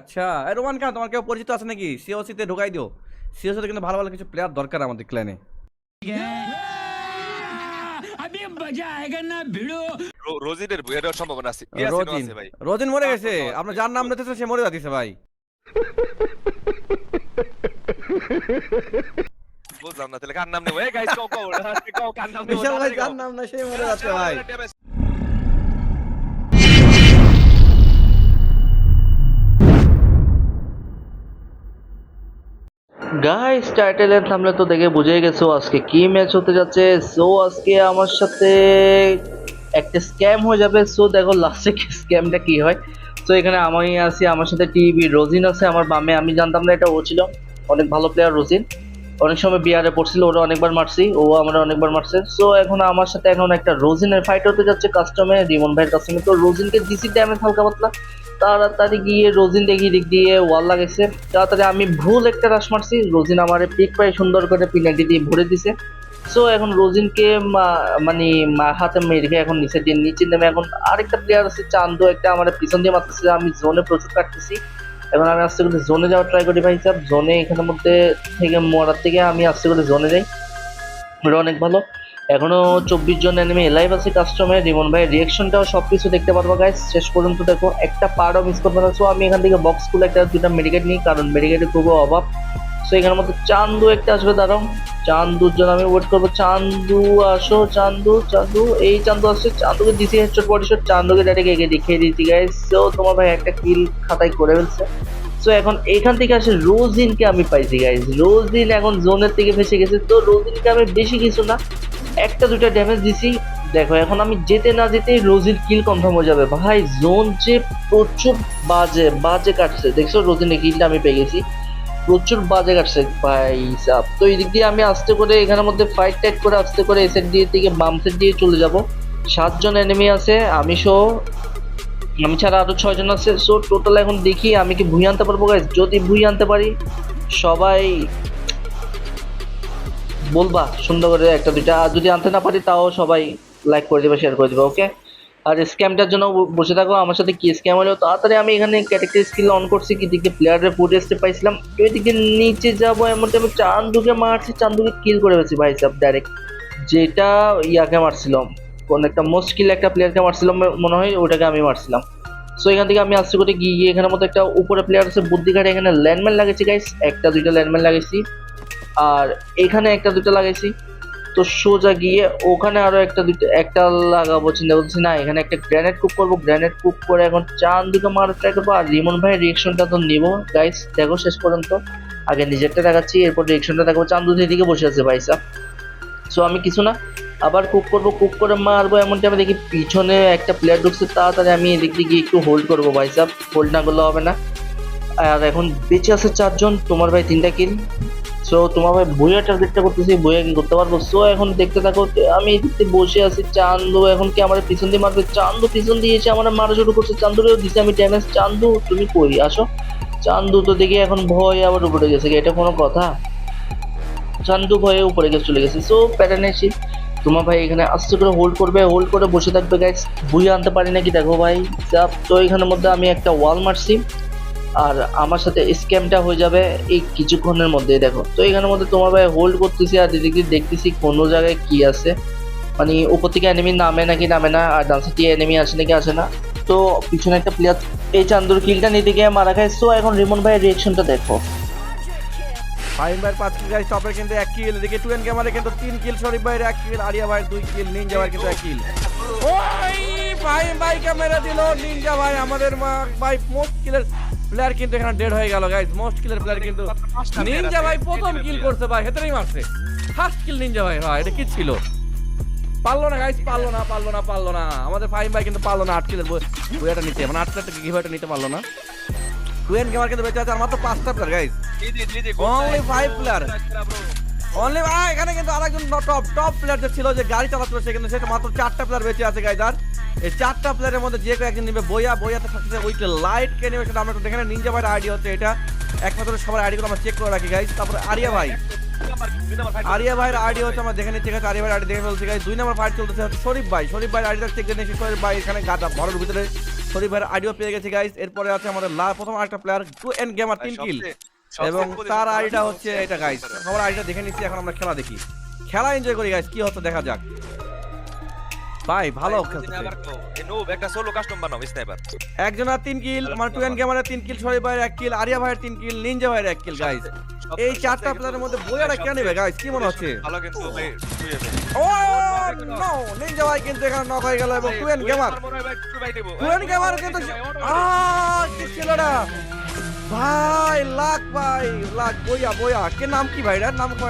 আচ্ছা এ রোমান কেন? তোমার কেউ পরিচিত আছে নাকি? সিওসি তে ঢুকাই দিও। সিওসি তে কিন্তু ভালো ভালো কিছু প্লেয়ার দরকার আমাদের ক্ল্যানে রোজিনের বইয়ের সম্ভাবনা আছে। রোজিন। রোজিন মরে গেছে। আপনার যার নাম নিতেছে সে মরে যাচ্ছে ভাই। বুঝলাম না তাহলে কার নাম নেব? এই গাইস কও কও কও কার নাম নেব? বিশাল ভাই তাড়াতাড়ি নাম না সে মরে যাচ্ছে ভাই। গাইস টাইটেল এর থামলে তো দেখে বুঝে গেছো, আজকে কি ম্যাচ হতে যাচ্ছে? সো আজকে আমার সাথে একটা স্ক্যাম হয়ে যাবে। সো দেখো লাস্টে স্ক্যামটা কি হয়? সো এখানে আমি আছি, আমার সাথে টিভি রোজিন আছে, আমার বামে। আমি জানতাম না এটা ও ছিল। অনেক ভালো প্লেয়ার রোজিন। অনেক সময় বিয়ারে পড়ছিল, ওরা অনেকবার মারছি, ও আমরা অনেকবার মারছে। সো এখন আমার সাথে এখন একটা রোজিনের ফাইট হতে যাচ্ছে কাস্টমে রিমন ভাইয়ের কাস্টমে তো রোজিনকে দিছি ড্যামেজ হালকা পাতলা। তাড়াতাড়ি গিয়ে রোজিন দেখি দিক দিয়ে ওয়াল লাগাইছে। তাড়াতাড়ি আমি ভুল একটা রাশ মারছি। রোজিন আমার পিক পাই সুন্দর করে পিনাল্টি দিয়ে ভরে দিছে। সো এখন রোজিনকে মানে হাতে মেরে এখন নিচে দিয়ে নিচে নেমে এখন আরেকটা প্লেয়ার আছে, চান্দু একটা আমার পিছন দিয়ে মারতেছে। আমি জোনে প্রচুর কাটতেছি। এখন আমি আস্তে করে জোনে যাওয়ার ট্রাই করি ভাই সাহেব জোনে এখানের মধ্যে থেকে মরার থেকে আমি আস্তে করে জোনে যাই। ওটা অনেক ভালো। এখনও চব্বিশ জন এনিমি লাইভ আছে কাস্টমে রিমন ভাই রিয়েকশনটাও সব কিছু দেখতে পারব গাইস শেষ পর্যন্ত দেখো, একটা পার্টও মিস করবে না। সো আমি এখান থেকে বক্স খুলে একটা দুটা মেডিকেট নিই, কারণ মেডিকেটের খুবই অভাব। সো এখানের মধ্যে চান্দু একটা আসবে, দাঁড়াও। চান্দুর জন্য আমি ওয়েট করব। চান্দু, আসো, চান্দু চান্দু, এই চান্দু আসছে। চান্দুকে দিছি হেডশট বডি শট চান্দুকে ডাইরেক্ট এগিয়ে দেখিয়ে দিচ্ছি গাইস সো তোমার ভাই একটা কিল খাতায় করে ফেলছে। সো এখন এখান থেকে আসে রোজিনকে আমি পাইছি গাইস রোজিন এখন জোনের থেকে ফেসে গেছে। তো রোজিনকে আমি বেশি কিছু না, একটা দুটা ড্যামেজ দিছি। দেখো, এখন আমি যেতে না যেতেই রোজির কিল কনফার্ম হয়ে যাবে। ভাই জোন যে প্রচুর বাজে বাজে কাটছে। দেখছ রোজিনের কিলটা আমি পেয়ে গেছি। প্রচুর বাজে কাটছে ভাই সাপ তো এই দিক দিয়ে আমি আস্তে করে এখানের মধ্যে ফাইট টাইট করে আস্তে করে এসের দিয়ে থেকে বাম সেট দিয়ে চলে যাব। সাতজন এনিমি আছে, আমি সহ, আমি ছাড়া আরও ছয়জন আছে। সো টোটাল এখন দেখি আমি কি ভুই আনতে পারব গাইজ যদি ভুই আনতে পারি, সবাই বলবা সুন্দর করে একটা দুইটা। আর যদি আনতে না পারি, তাও সবাই লাইক করে দেবে শেয়ার করে দেবে ওকে আর স্ক্যামটার জন্য বসে থাকো, আমার সাথে কি স্ক্যাম হলো? তাড়াতাড়ি আমি এখানে ক্যাটেগরি স্কিল অন করছি, কি দিকে প্লেয়ারের ফুড স্টেপ পাইছিলাম। ওই নিচে যাব এমন টাইমে চান্দুকে মারছি, চান্দুকে কিল করে ফেলছি ভাই সাহেব ডাইরেক্ট যেটা ইয়াকে মারছিলাম কোন একটা মুশকিল একটা প্লেয়ারকে মারছিলাম মনে হয় ওটাকে আমি মারছিলাম। সো এখান থেকে আমি আস্তে করে গিয়ে এখানের মধ্যে একটা উপরে প্লেয়ার আছে বুদ্ধিঘাটে এখানে ল্যান্ডম্যান লাগাইছি গাইস একটা, দুইটা ল্যান্ডম্যান লাগাইছি। আর এখানে একটা দুটো লাগাইছি। তো সোজা গিয়ে ওখানে আরও একটা দুটো একটা লাগাবো, চিন্তা করছি না, এখানে একটা গ্র্যানেড কুক করব। গ্র্যানেড কুক করে এখন চার দিকে মারার ট্রাই করব। আর রিমন ভাইয়ের রিয়েকশনটা তো নিবো। গাইস দেখো শেষ পর্যন্ত। আগে নিজেরটা দেখাচ্ছি, এরপর রিয়েকশনটা দেখাবো। চান্দু দিকে বসে আছে ভাই ভাইসা সো আমি কিছু না, আবার কুক করব কুক করে মারবো। এমন আমি দেখি পিছনে একটা প্লেয়ার ঢুকছে, তাড়াতাড়ি আমি এদিক দিয়ে গিয়ে একটু হোল্ড করব ভাই সাহ। হোল্ড না করলে হবে না। আর এখন বেঁচে আছে চারজন। তোমার ভাই তিনটা কিল সো তোমার ভাই বইয়া টার্গেটটা করতেছি, বইয়া কি করতে পারব? সো এখন দেখতে থাকো, আমি এদিক বসে আছি, চান্দু এখন কি আমার পিছন দিয়ে মারবে? চান্দু পিছন দিয়ে এসে আমার মারা শুরু করছে। চান্দুরেও দিছে আমি ড্যামেজ চান্দু, তুমি কই? আসো। চান্দু তো দেখি এখন ভয় আবার উপরে গেছে এটা কোনো কথা? চান্দু ভয়ে উপরে গেছে, চলে গেছে। সো প্যাটার্নে তোমার ভাই এখানে আস্তে করে হোল্ড করবে হোল্ড করে বসে থাকবে গাইস বুঝে আনতে পারি নাকি? দেখো ভাই তো এখানের মধ্যে আমি একটা ওয়াল মারছি। আর আমার সাথে স্ক্যামটা হয়ে যাবে এই কিছুক্ষণের মধ্যে দেখো। তো এখানের মধ্যে তোমার ভাই হোল্ড করতেছি আর এদিকে দেখতেছি কোনো জায়গায় কি আছে। মানে উপর থেকে এনিমি নামে নাকি নামে না, আর ডান সাইডে এনিমি আসে নাকি আসে না। তো পিছনে একটা প্লেয়ার এই চান্দুর কিলটা নিতে গিয়ে মারা খায়। সো এখন রিমন ভাইয়ের রিয়েকশনটা দেখো। ফাইন ভাইয়ের পাঁচ কিল গাইস টপের কিন্তু এক কিল এদিকে টুয়েন ক্যামারে কিন্তু তিন কিল শরীফ ভাইয়ের এক কিল আরিয়া ভাইয়ের দুই কিল নিনজা ভাইয়ের কিন্তু এক কিল ওই ফাইন ভাই ক্যামেরা দিল। নিনজা ভাই আমাদের মা- ভাই মোস্ট কিলের প্লেয়ার কিন্তু এখানে ডেড হয়ে গেল গাইজ মোস্ট কিলের প্লেয়ার কিন্তু নিনজা ভাই প্রথম কিল করতে ভাই হেতরেই মারছে। ফার্স্ট কিল নিনজা ভাই হয় এটা কি ছিল? পারল না গাইজ পারল না পারল না পারল না। আমাদের ফাইম ভাই কিন্তু পারল না আট কিলের বইটা নিতে। মানে আট কিলের গিভাইটা নিতে পারল না? টুয়েন গেমার কিন্তু বেঁচে আছে আর মাত্র পাঁচটা player guys only five player. Only ভাই এখানে কিন্তু আরেকজন টপ টপ প্লেয়ার যে ছিল যে গাড়ি চালাচ্ছিল সে কিন্তু সেটা মাত্র চারটা প্লেয়ার বেঁচে আছে গাইজার এই চারটা প্লেয়ারের মধ্যে যে কেউ একজন নিবে বইয়া বইয়াতে থাকছে উইকে লাইট কে নেবে সেটা আমরা একটু দেখে। নিনজা ভাইয়ের আইডি হচ্ছে এটা। একমাত্র সবার আইডিগুলো আমরা চেক করে রাখি গাইজ তারপরে আরিয়া ভাই। আরিয়া ভাইয়ের আইডি হচ্ছে আমরা দেখে নিচ্ছি ঠিক আছে? আরিয়া ভাইয়ের আইডি দেখে ফেলছি গাইজ দুই নম্বর ফাইট চলতেছে হচ্ছে শরীফ ভাই। শরীফ ভাইয়ের আইডিটা চেক করে নিচ্ছি শরীফ ভাই এখানে গাটা ঘরের ভিতরে শরীফ ভাইয়ের আইডিও পেয়ে গেছি গাইস এরপরে আছে আমাদের লা প্রথম আরেকটা প্লেয়ার টু এন গেমার তিন কিল এবং তার আইডিটা হচ্ছে এটা গাইস সবার আইডিটা দেখে নিচ্ছি এখন আমরা খেলা দেখি। খেলা এনজয় করি গাইস কি হচ্ছে দেখা যাক। ভাই ভালো খেলতেছে। একটা সোলো কাস্টম বানাও স্নাইপার একজনের তিন কিল মানে টু এন গেমারের তিন কিল শরীফ ভাইয়ের এক কিল আরিয়া ভাইয়ের তিন কিল নিনজা ভাইয়ের এক কিল গাইস এই চারটা প্লেয়ারের মধ্যে বইয়ারা কে নেবে গাইস কি মনে হচ্ছে? ভালো কিন্তু ভাই ও নো নিনজা ভাই কিন্তু এখানে নক হয়ে গেল এবং গেমার মনে গেমার কিন্তু আহ কি ছিল ভাই লাখ ভাই লাখ বইয়া বইয়া। কে নাম কি ভাই? নাম কয়?